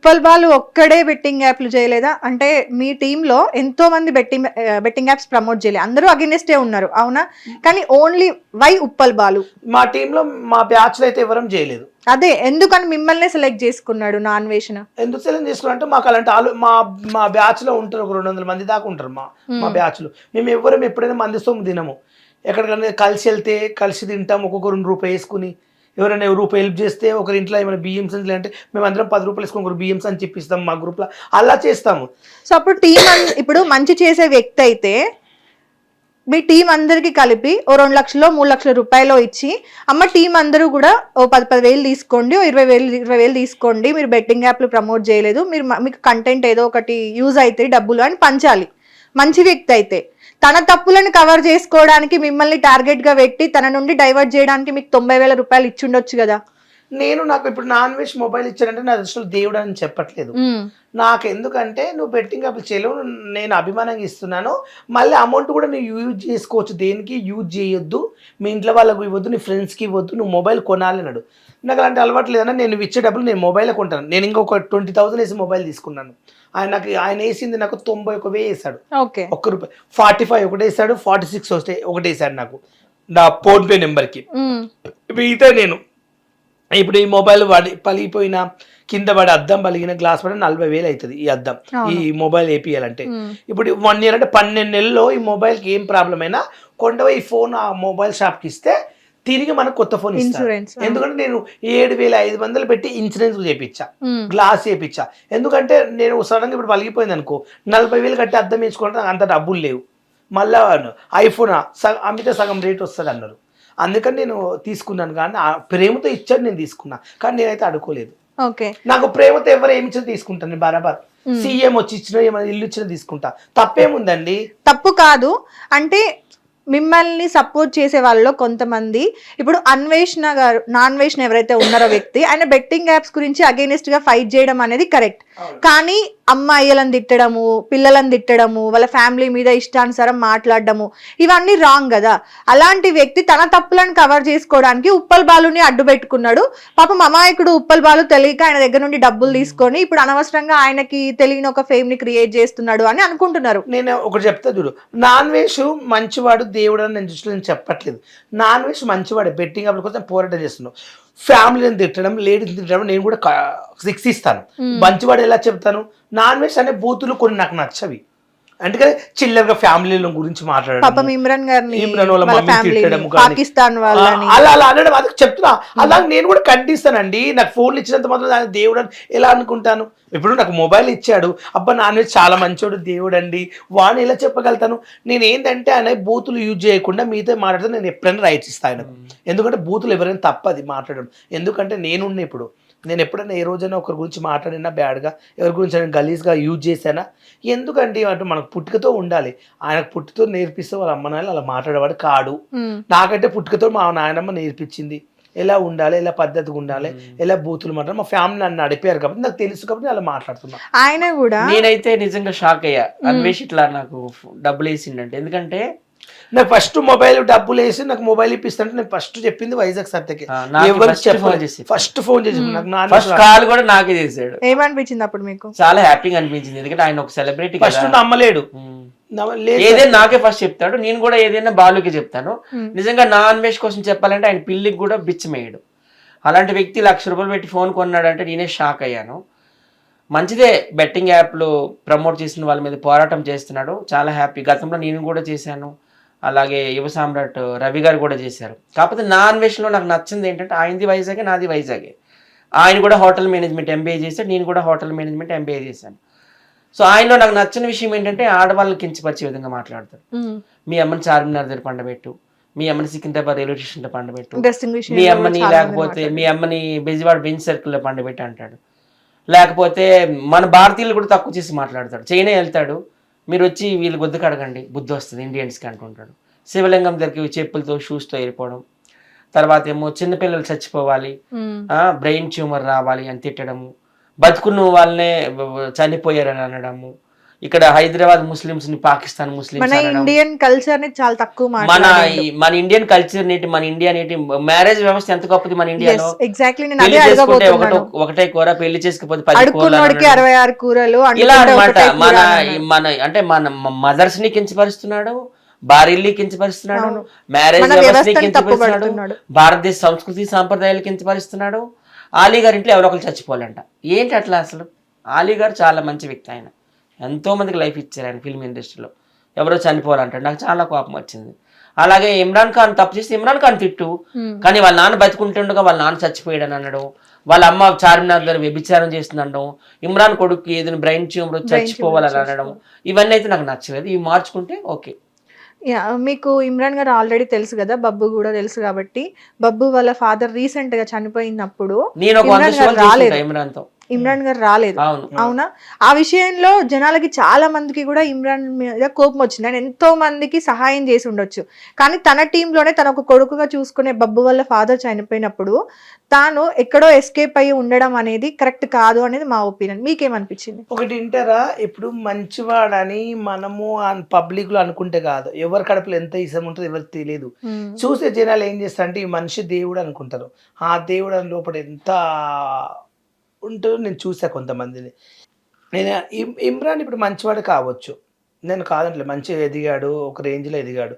ఉప్పల్ బాలు ఒక్కడే బెట్టింగ్ యాప్లు చేయలేదా? అంటే మీ టీంలో ఎంతో మంది బెట్టింగ్ బెట్టింగ్ యాప్స్ ప్రమోట్ చేయలేదు అందరూ అగెనిస్టే ఉన్నారు అవునా? కానీ ఓన్లీ వై ఉప్పల్ బాలు? మా టీంలో మా బ్యాచ్లో అయితే ఎవరం చేయలేదు. అదే ఎందుకని మిమ్మల్ని సెలెక్ట్ చేసుకున్నాడు నాన్ వేషన్ ఎందుకు సెలెక్ట్ చేసుకున్నారంటే మాకు అలాంటి ఆలో మా మా బ్యాచ్లో ఉంటారు ఒక రెండు వందల మంది దాకా ఉంటారు మా మా బ్యాచ్లో మేము ఎవరం ఎప్పుడైనా మంది సొమ్ము తినము. ఎక్కడికైనా కలిసి వెళ్తే కలిసి తింటాం ఒక్కొక్క రెండు రూపాయలు వేసుకుని. ఎవరైనా రూపాయి హెల్ప్ చేస్తే ఒకరి ఇంట్లో ఏమైనా బియ్యం సంచులు అంటే మేము అందరం పది రూపాయలు వేసుకుని ఒకరు బియ్యం అని చెప్పిస్తాం మా గ్రూప్లో అలా చేస్తాము. సో అప్పుడు టీం ఇప్పుడు మంచి చేసే వ్యక్తి అయితే మీ టీం అందరికి కలిపి ఓ రెండు లక్షలు మూడు లక్షల రూపాయలు ఇచ్చి అమ్మ టీం అందరూ కూడా ఓ పది పది వేలు తీసుకోండి ఓ ఇరవై వేలు ఇరవై వేలు తీసుకోండి మీరు బెట్టింగ్ యాప్లు ప్రమోట్ చేయలేదు మీరు మీకు కంటెంట్ ఏదో ఒకటి యూజ్ అయితే డబ్బులు అని పంచాలి. మంచి వ్యక్తి అయితే. తన తప్పులను కవర్ చేసుకోవడానికి మిమ్మల్ని టార్గెట్గా పెట్టి తన నుండి డైవర్ట్ చేయడానికి మీకు తొంభై వేల రూపాయలు ఇచ్చి ఉండొచ్చు కదా. నేను నాకు ఇప్పుడు నాన్ వెజ్ మొబైల్ ఇచ్చానంటే నా దృష్టిలో దేవుడు అని చెప్పట్లేదు. నాకు ఎందుకంటే నువ్వు బెట్టింగ్ అప్పుడు చేయలేవు నేను అభిమానంగా ఇస్తున్నాను. మళ్ళీ అమౌంట్ కూడా నువ్వు యూజ్ చేసుకోవచ్చు. దేనికి? యూజ్ చేయొద్దు. మీ ఇంట్లో వాళ్ళకు ఇవ్వద్దు నీ ఫ్రెండ్స్కి ఇవ్వద్దు. నువ్వు మొబైల్ కొనాలి అన్నాడు. నాకు అలాంటి అలవాటు లేదన్నా నేను ఇచ్చే డబ్బులు నేను మొబైల్ కొంటాను. నేను ఇంకొక ట్వంటీ థౌసండ్ వేసి మొబైల్ తీసుకున్నాను. ఆయన నాకు ఆయన వేసింది నాకు తొంభై ఒక వెయ్యి వేసాడు ఓకే. ఒక్క రూపాయి. ఫార్టీ ఫైవ్ ఒకటి వేసాడు ఫార్టీ సిక్స్ వస్తే ఒకటి వేసాడు నాకు. నా ఫోన్పే నెంబర్కి. మిగతా నేను. ఇప్పుడు ఈ మొబైల్ వాడి పలిగిపోయిన కింద పడి అద్దం పలిగిన గ్లాస్ పడి నలభై వేలు అవుతుంది ఈ అద్దం. ఈ మొబైల్ వేపియాలంటే ఇప్పుడు వన్ ఇయర్ అంటే పన్నెండు నెలల్లో ఈ మొబైల్కి ఏం ప్రాబ్లం అయినా కొండవ ఈ ఫోన్ ఆ మొబైల్ షాప్కి ఇస్తే తిరిగి మనకు కొత్త ఫోన్ ఇస్తారు. ఇన్సూరెన్స్ ఎందుకంటే నేను ఏడు వేల ఐదు వందలు పెట్టి ఇన్సూరెన్స్ చేపించా గ్లాస్ చేపించా ఎందుకంటే నేను సడన్గా ఇప్పుడు పలిగిపోయింది అనుకో నలభై వేలు కట్టి అద్దం వేసుకుంటే అంత డబ్బులు లేవు. మళ్ళా ఐఫోన్ సగం అమ్మితే సగం రేట్ వస్తుంది అన్నారు. అందుకని నేను తీసుకున్నాను కానీ ఆ ప్రేమతో ఇచ్చాడు నేను తీసుకున్నా. కానీ నేనైతే అడుకోలేదు. నాకు ప్రేమతో ఎవరు ఏమి ఇచ్చినా తీసుకుంటాను నేను బరాబర్. సీఎం వచ్చి ఇచ్చినా ఏమైనా ఇల్లు ఇచ్చినా తీసుకుంటా. తప్పేముందండి? తప్పు కాదు. అంటే మిమ్మల్ని సపోర్ట్ చేసే వాళ్ళలో కొంతమంది ఇప్పుడు అన్వేషణ గారు నాన్ వేషణ ఎవరైతే ఉన్నారో వ్యక్తి ఆయన బెట్టింగ్ యాప్స్ గురించి అగేనిస్ట్గా ఫైట్ చేయడం అనేది కరెక్ట్. కానీ అమ్మాయిలను తిట్టడము పిల్లలను తిట్టడము వాళ్ళ ఫ్యామిలీ మీద ఇష్టానుసారం మాట్లాడడము ఇవన్నీ రాంగ్ కదా. అలాంటి వ్యక్తి తన తప్పులను కవర్ చేసుకోవడానికి ఉప్పల్ బాలుని అడ్డు పెట్టుకున్నాడు. పాపం అమాయకుడు ఉప్పల్ బాలు తెలియక ఆయన దగ్గర నుండి డబ్బులు తీసుకొని ఇప్పుడు అనవసరంగా ఆయనకి తెలియని ఒక ఫేమ్ని క్రియేట్ చేస్తున్నాడు అని అనుకుంటున్నారు. నేను ఒకటి చెప్తా చూడు. నాన్ వెజ్ మంచివాడు దేవుడు అని నేను దృష్టిలో నేను చెప్పట్లేదు. నాన్ వెజ్ మంచివాడు బెట్టింగ్ అప్పుడు కోసం పోరాటం చేస్తున్నావు ఫ్యామిలీని తిట్టడం లేడీని తిట్టడం నేను కూడా శిక్షిస్తాను. మంచివాడు ఎలా చెప్తాను? నాన్ వెజ్ అనే బూతులు కొన్ని నాకు నచ్చవి. అందుకని చిల్లరగా ఫ్యామిలీల గురించి పాపం మాట్లాడడం ఇమ్రాన్ గారిని ఇమ్రాన్ వాళ్ళ మమ్మీ ఫ్యామిలీ తిట్టడం. పాకిస్తాన్ వాళ్ళని. అలా అలా అనడం అది చెప్తున్నా. అలా నేను కూడా ఖండిస్తానండి. నాకు ఫోన్లు ఇచ్చినంత మాత్రం ఆయన దేవుడు అని ఎలా అనుకుంటాను? ఇప్పుడు నాకు మొబైల్ ఇచ్చాడు. అబ్బా నాన్న చాలా మంచోడు దేవుడు అండి వాడిని ఎలా చెప్పగలుగుతాను? నేను ఏంటంటే ఆయన బూతులు యూజ్ చేయకుండా మీతో మాట్లాడితే నేను ఎప్పుడైనా రైట్స్ ఇస్తాను ఆయనకు. ఎందుకంటే బూతులు ఎవరైనా తప్పది మాట్లాడడం. ఎందుకంటే నేనున్న ఇప్పుడు. నేను ఎప్పుడైనా ఏ రోజైనా ఒకరి గురించి మాట్లాడినా బ్యాడ్గా ఎవరి గురించి గలీజ్గా యూజ్ చేశానా? ఎందుకండి అంటే మనకు పుట్టుకతో ఉండాలి. ఆయనకు పుట్టుకతో నేర్పిస్తే వాళ్ళ అమ్మ నాయన అలా మాట్లాడేవాడు కాడు. నాకంటే పుట్టుకతో మా నాయనమ్మ నేర్పించింది. ఎలా ఉండాలి ఎలా పద్ధతిగా ఉండాలి ఎలా బూతులు మాట్లాడాలి. మా ఫ్యామిలీ నన్ను నడిపారు కాబట్టి నాకు తెలుసు కాబట్టి అలా మాట్లాడుతున్నా. ఆయన కూడా నేనైతే నిజంగా షాక్ అయ్యా. అన్వేష్ ఇట్లా నాకు డబ్బులు వేసిండంటే. ఎందుకంటే నాకు ఫస్ట్ మొబైల్ డబ్బులు వేసి నాకు మొబైల్ ఇప్పిస్తుంటే నేను ఫస్ట్ చెప్పింది వైజాగ్ సత్యకి. ఎవరికి. ఫస్ట్ ఫోన్ చేసి. నాకు ఫస్ట్ కాల్ కూడా నాకే చేశాడు ఏమనిపించింది అప్పుడు మీకు? చాలా హ్యాపీగా అనిపించింది. ఎందుకంటే ఆయన ఒక సెలబ్రిటీ ఫస్ట్ నమ్మలేడు. ఏదైనా నాకే ఫస్ట్ చెప్తాడు. నేను కూడా ఏదైనా బాలుకి చెప్తాను. నిజంగా నా అన్వేష్ కోసం చెప్పాలంటే ఆయన పిల్లికి కూడా బిచ్చమేయడు. అలాంటి వ్యక్తి లక్ష రూపాయలు పెట్టి ఫోన్ కొన్నాడంటే నేనే షాక్ అయ్యాను. మంచిదే బెట్టింగ్ యాప్లు ప్రమోట్ చేసిన వాళ్ళ మీద పోరాటం చేస్తున్నాడు. చాలా హ్యాపీ గతంలో నేను కూడా చేశాను. అలాగే యువ సామ్రాట్ రవి గారు కూడా చేశారు. కాకపోతే నా అన్వేషణలో నాకు నచ్చింది ఏంటంటే ఆయనది వైజాగే నాది వైజాగే. ఆయన కూడా హోటల్ మేనేజ్మెంట్ ఎంబీఏ చేశాడు నేను కూడా హోటల్ మేనేజ్మెంట్ ఎంబీఏ చేశాను. సో ఆయనలో నాకు నచ్చిన విషయం ఏంటంటే ఆడవాళ్ళని కించపరిచే విధంగా మాట్లాడతారు మీ అమ్మని చార్మినార్ దగ్గర పండబెట్టు మీ అమ్మని సికింద్రాబాద్ రైల్వే స్టేషన్లో పండబెట్టు డ్రెస్సింగ్ విషయం మీ అమ్మని లేకపోతే మీ అమ్మని బెజవాడ బెంచ్ సర్కిల్లో పండబెట్టి అంటాడు లేకపోతే మన భారతీయులు కూడా తక్కువ చేసి మాట్లాడతాడు. చైనా వెళ్తాడు మీరు వచ్చి వీళ్ళు గుద్దుకు అడగండి బుద్ధి వస్తుంది ఇండియన్స్కి అంటుంటాడు. శివలింగం దగ్గరికి చెప్పులతో షూస్తో వెళ్ళిపోవడం తర్వాత ఏమో చిన్నపిల్లలు చచ్చిపోవాలి బ్రెయిన్ ట్యూమర్ రావాలి అని తిట్టడము. బతుకున్న వాళ్ళనే చనిపోయారని అనడము. ఇక్కడ హైదరాబాద్ ముస్లిమ్స్ని పాకిస్తాన్ ముస్లిమ్స్ మన ఇండియన్ కల్చర్ని చాలా తక్కువ మన మన ఇండియన్ కల్చర్ నేటి మన ఇండియా నేటి మ్యారేజ్ వ్యవస్థ ఎంత గొప్పది మన ఇండియాలో? ఎగ్జాక్ట్లీ నేను అదే అడగబోతున్నాను. ఒకటే కూర పెళ్ళి చేసుకపోతే పది కూరలు. అరవై ఆరు కూరలు ఇలా అన్నమాట. మన. మన అంటే మన మదర్స్ని కించపరుస్తున్నాడు భార్యల్ని కించపరుస్తున్నాడు. మ్యారేజ్ వ్యవస్థని కించపరుస్తున్నాడు. భారతదేశ సంస్కృతి సాంప్రదాయాలు కించపరుస్తున్నాడు. ఆలీ గారి ఇంట్లో ఎవరో ఒకరు చచ్చిపోవాలంట. ఏంటి అట్లా అసలు? ఆలీ గారు చాలా మంచి వ్యక్తి ఆయన. ఎంతో మందికి లైఫ్ ఇచ్చారు ఆయన ఫిల్మ్ ఇండస్ట్రీలో. ఎవరో చనిపోవాలంటాడు. నాకు చాలా కోపం వచ్చింది. అలాగే ఇమ్రాన్ ఖాన్ తప్పు చేస్తే ఇమ్రాన్ ఖాన్ తిట్టు. కానీ వాళ్ళ నాన్న బతుకుంటుండగా వాళ్ళ నాన్న చచ్చిపోయాడని అనడం వాళ్ళ అమ్మ చార్మినార్ గారు వ్యభిచారం చేస్తుందనడం ఇమ్రాన్ కొడుకు ఏదైనా బ్రెయిన్ ట్యూమర్ చచ్చిపోవాలని అనడం ఇవన్నీ అయితే నాకు నచ్చలేదు. ఇవి మార్చుకుంటే ఓకే. మీకు ఇమ్రాన్ గారు ఆల్రెడీ తెలుసు కదా బబ్బు కూడా తెలుసు కాబట్టి బబ్బు వాళ్ళ ఫాదర్ రీసెంట్గా చనిపోయినప్పుడు నేను రాలేదు. చూసుకుంటా ఇమ్రాన్ గారు రాలేదు. అవును. అవునా? ఆ విషయంలో జనాలకి చాలా మందికి కూడా ఇమ్రాన్ మీద కోపం వచ్చింది. ఆయన ఎంతో మందికి సహాయం చేసి ఉండొచ్చు. కానీ తన టీంలోనే తన ఒక కొడుకుగా చూసుకునే బబ్బు వల్ల ఫాదర్ చనిపోయినప్పుడు తాను ఎక్కడో ఎస్కేప్ అయ్యి ఉండడం అనేది కరెక్ట్ కాదు అనేది మా ఒపీనియన్ మీకేమనిపించింది? ఒకటి వింటారా? ఇప్పుడు మంచివాడని మనము పబ్లిక్లో అనుకుంటే కాదు. ఎవరి కడుపులో ఎంత ఇష్టం ఉంటుందో ఎవరికి తెలియదు. చూసే జనాలు ఏం చేస్తారంటే ఈ మనిషి దేవుడు అనుకుంటారు. ఆ దేవుడు అని లోపల ఎంత ఉంటూ నేను చూసా కొంతమందిని. నేను ఇమ్- ఇమ్రాన్ ఇప్పుడు మంచివాడు కావచ్చు. నేను కాదంటలే మంచిగా ఎదిగాడు ఒక రేంజ్లో ఎదిగాడు.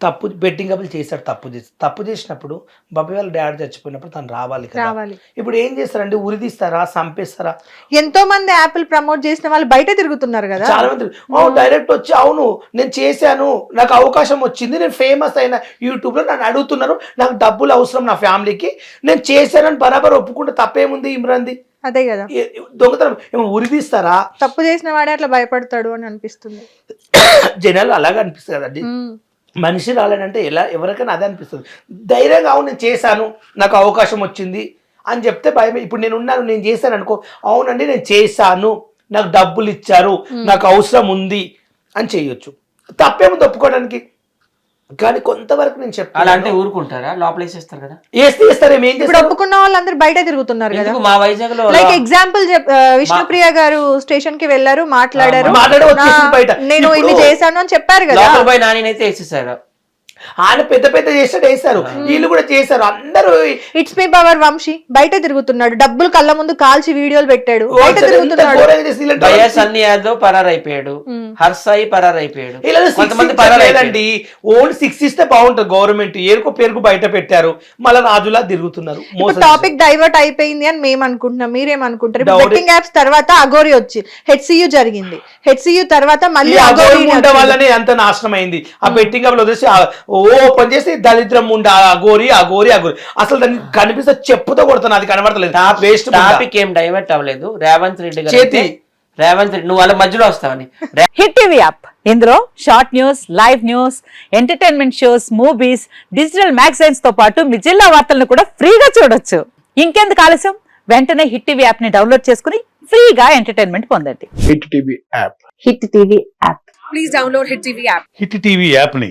తప్పు బెట్టింగ్ అప్పులు చేశాడు తప్పు చేసి తప్పు చేసినప్పుడు బాబాయ్ వాళ్ళ డాడీ చచ్చిపోయినప్పుడు తను రావాలి కదా. రావాలి. ఇప్పుడు ఏం చేస్తారంటే ఉరిదీస్తారా చంపేస్తారా? ఎంతో మంది యాపిల్ ప్రమోట్ చేసిన వాళ్ళు బయట తిరుగుతున్నారు కదా. చాలా మంది అవును డైరెక్ట్ వచ్చి అవును నేను చేశాను నాకు అవకాశం వచ్చింది నేను ఫేమస్ అయిన యూట్యూబ్లో నన్ను అడుగుతున్నారు నాకు డబ్బులు అవసరం నా ఫ్యామిలీకి నేను చేశానని బరాబర్ ఒప్పుకుంటే తప్పేముంది ఇమ్రాన్ది? అదే కదా. ఏ- దొంగతనం ఏమో ఉరిదీస్తారా తప్పు చేసిన వాడే అట్లా భయపడతాడు అని అనిపిస్తుంది. జనాలు అలాగే అనిపిస్తుంది కదండి. ఉమ్. మనిషి రాలేనంటే ఎలా ఎవరికైనా అదే అనిపిస్తుంది. ధైర్యంగా అవును నేను చేశాను నాకు అవకాశం వచ్చింది అని చెప్తే భయం. ఇప్పుడు నేను ఉన్నాను నేను చేశాను అనుకో అవునండి నేను చేశాను నాకు డబ్బులు ఇచ్చారు నాకు అవసరం ఉంది అని చేయొచ్చు. తప్పేమో ఒప్పుకోవడానికి కానీ కొంతవరకు నేను అలా అంటే చెప్తాను ఊరుకుంటారా? లోపల వేసేస్తారు కదా? వేస్తే వేస్తారేమో ఏం ఇప్పుడు చేస్తారు? ఒప్పుకున్న వాళ్ళందరూ బయట తిరుగుతున్నారు కదా. ఎందుకు మా వైజాగ్లో లైక్ ఎగ్జాంపుల్ విష్ణుప్రియ గారు స్టేషన్కి వెళ్ళారు మాట్లాడారు. మాట్లాడి వచ్చేసింది నా- బయట. నేను ఇప్పుడు- ఇన్ని చేశాను అని చెప్పారు కదా. లోపల పోయి నానినైతే వేసేసారు. ఆయన పెద్ద పెద్ద చేసినట్టు వేస్తారు వీళ్ళు కూడా చేశారు. అందరూ ఇట్స్ మీ పవర్ వంశీ బయట తిరుగుతున్నాడు. డబ్బులు కళ్ళ ముందు కాల్చి వీడియోలు పెట్టాడు. బయట తిరుగుతున్నాడు. యాదవ్ పరారైపోయాడు. హర్సాయి పరారైపోయాడు. కొంతమంది లేదండి ఓన్ సిక్స్ ఇస్తే బాగుంటుంది గవర్నమెంట్ ఏరుకో పేరుకు బయట పెట్టారు. మళ్ళీ రాజులా తిరుగుతున్నారు. టాపిక్ డైవర్ట్ అయిపోయింది అని మేము అనుకుంటున్నాం. మీరేమనుకుంటారు? బెట్టింగ్ యాప్స్ తర్వాత అగోరి వచ్చి హెచ్సియు జరిగింది. హెచ్సియు తర్వాత మళ్ళీ అఘోరి అగోరి ముండ వల్లనే ఎంత నాశనం అయింది ఆ బెట్టింగ్ అప్ వదిలేసి ఆ ఓపెన్ చేసి దరిద్రం ముండ అగోరి అగోరి అగోరి అసలు దాన్ని కనిపిస్తే చెప్పుతో కొడుతున్నా అది కనబడతలేదు. వేస్ట్ టాపిక్ ఏం డైవర్ట్ అవ్వలేదు. రేవంత్ రెడ్డి గారు చేతి. రేవంత్ రెడ్డి నువ్వు వాళ్ళ మధ్యలో వస్తావని. Hit TV app. ఇందులో short news live news entertainment shows movies digital మ్యాగజైన్స్తో పాటు మీ జిల్లా వార్తలను కూడా ఫ్రీగా చూడొచ్చు. ఇంకెందుకు ఆలస్యం? వెంటనే హిట్ టీవీ యాప్ని డౌన్లోడ్ చేసుకుని ఫ్రీగా ఎంటర్టైన్మెంట్ పొందండి. Hit TV app. Hit TV app. Hit TV యాప్ని